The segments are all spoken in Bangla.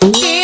Yeah.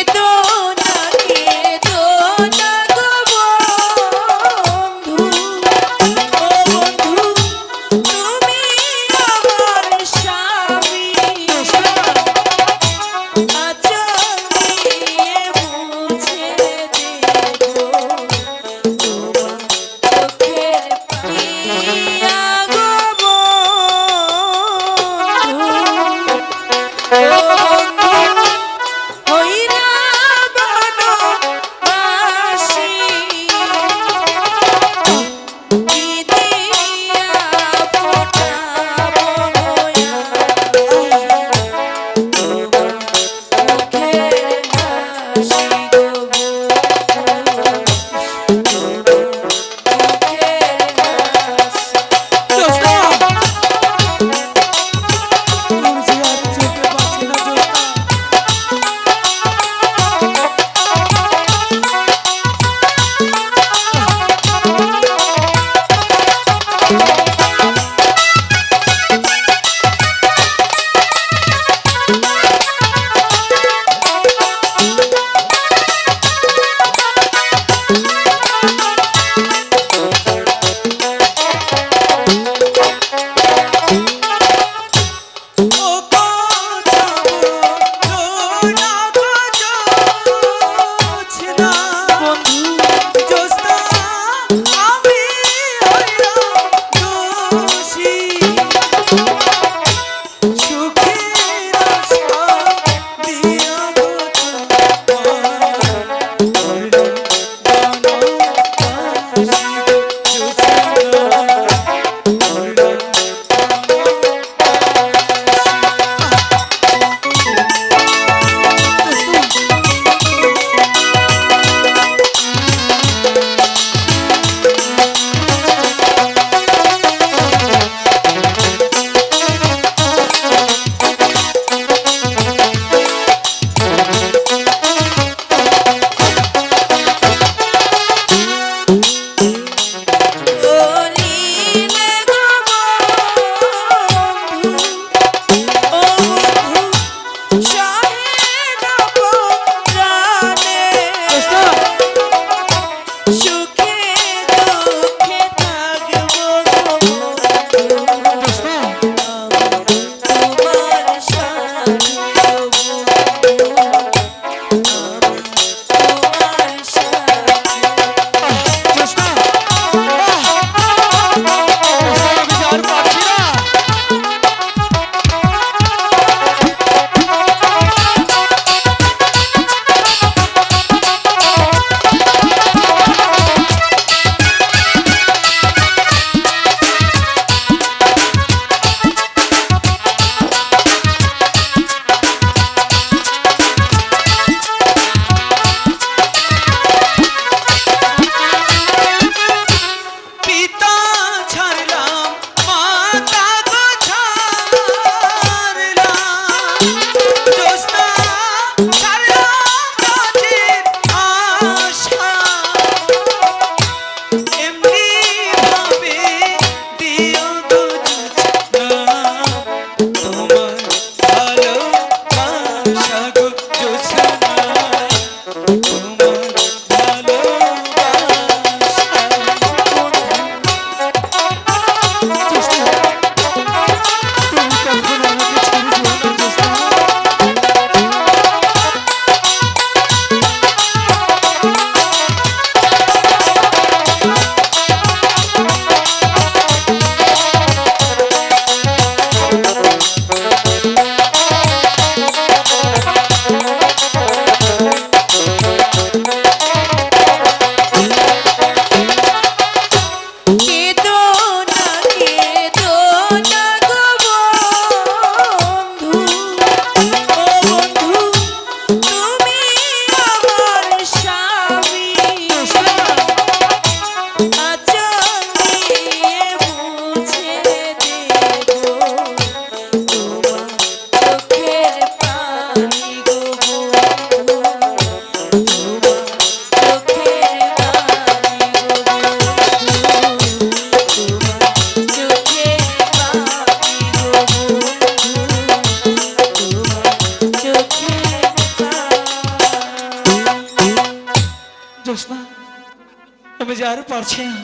আমি যে আর পারছি না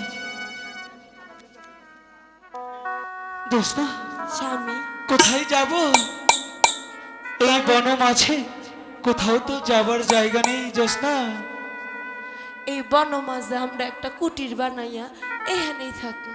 জোসনা স্বামী কোথায় যাব এই বন আছে কোথাও তো যাবার জায়গা নেই জোসনা এই বন মাঝে আমরা একটা কুটির বানাইয়া এখানেই থাকি